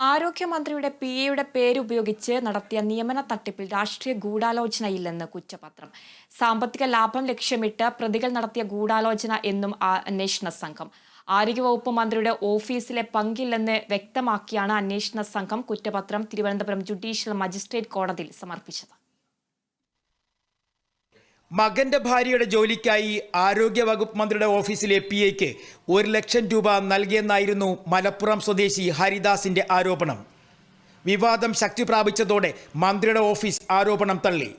ആരോഗ്യമന്ത്രിയുടെ P എയുടെ പേരുപയോഗിച്ച് നടത്തിയ നിയമന തട്ടിപ്പിൽ രാഷ്ട്രീയ ഗൂഢാലോചനയില്ലെന്ന് കുറ്റപത്രം. സാമ്പത്തിക ലാഭം ലക്ഷ്യമിട്ട് പ്രതികൾ നടത്തിയ ഗൂഢാലോചന എന്നും അന്വേഷണ സംഘം. ആരോഗ്യവകുപ്പ് മന്ത്രിയുടെ ഓഫീസിലെ പങ്കില്ലെന്ന് വ്യക്തമാക്കിയാണ് അന്വേഷണ സംഘം കുറ്റപത്രം തിരുവനന്തപുരം ജുഡീഷ്യൽ മജിസ്ട്രേറ്റ് കോടതിയിൽ സമർപ്പിച്ചത്. മകന്റെ ഭാര്യയുടെ ജോലിക്കായി ആരോഗ്യ വകുപ്പ് മന്ത്രിയുടെ ഓഫീസിലെ പി എക്ക് ഒരു ലക്ഷം രൂപ നൽകിയെന്നായിരുന്നു മലപ്പുറം സ്വദേശി ഹരിദാസിന്റെ ആരോപണം. വിവാദം ശക്തി പ്രാപിച്ചതോടെ മന്ത്രിയുടെ ഓഫീസ് ആരോപണം തള്ളി.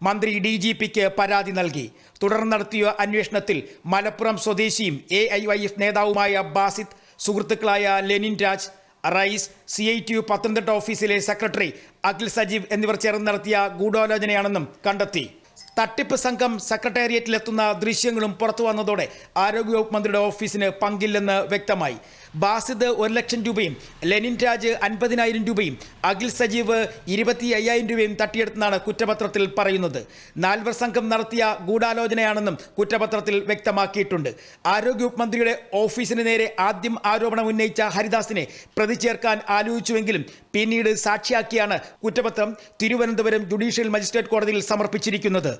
മന്ത്രി ഡി ജി പിക്ക് പരാതി നൽകി. തുടർന്ന് നടത്തിയ അന്വേഷണത്തിൽ മലപ്പുറം സ്വദേശിയും എ ഐ വൈ എഫ് നേതാവുമായ ബാസിത് സുഹൃത്തുക്കളായ Lenin Raj Rais C I T U Pathanamthitta ഓഫീസിലെ സെക്രട്ടറി അഖിൽ സജീവ് എന്നിവർ ചേർന്ന് നടത്തിയ ഗൂഢാലോചനയാണെന്നും കണ്ടെത്തി. തട്ടിപ്പ് സംഘം സെക്രട്ടേറിയറ്റിലെത്തുന്ന ദൃശ്യങ്ങളും പുറത്തു വന്നതോടെ ആരോഗ്യവകുപ്പ് മന്ത്രിയുടെ ഓഫീസിന് പങ്കില്ലെന്ന് വ്യക്തമായി. ബാസിദ് ഒരു ലക്ഷം രൂപയും ലെനിൻ രാജ് അൻപതിനായിരം രൂപയും അഖിൽ സജീവ് ഇരുപത്തി അയ്യായിരം രൂപയും തട്ടിയെടുത്തെന്നാണ് കുറ്റപത്രത്തിൽ പറയുന്നത്. നാൽവർ സംഘം നടത്തിയ ഗൂഢാലോചനയാണെന്നും കുറ്റപത്രത്തിൽ വ്യക്തമാക്കിയിട്ടുണ്ട്. ആരോഗ്യവകുപ്പ് മന്ത്രിയുടെ ഓഫീസിന് നേരെ ആദ്യം ആരോപണം ഉന്നയിച്ച ഹരിദാസിനെ പ്രതി ചേർക്കാൻ ആലോചിച്ചുവെങ്കിലും പിന്നീട് സാക്ഷിയാക്കിയാണ് കുറ്റപത്രം തിരുവനന്തപുരം ജുഡീഷ്യൽ മജിസ്ട്രേറ്റ് കോടതിയിൽ സമർപ്പിച്ചിരിക്കുന്നത്.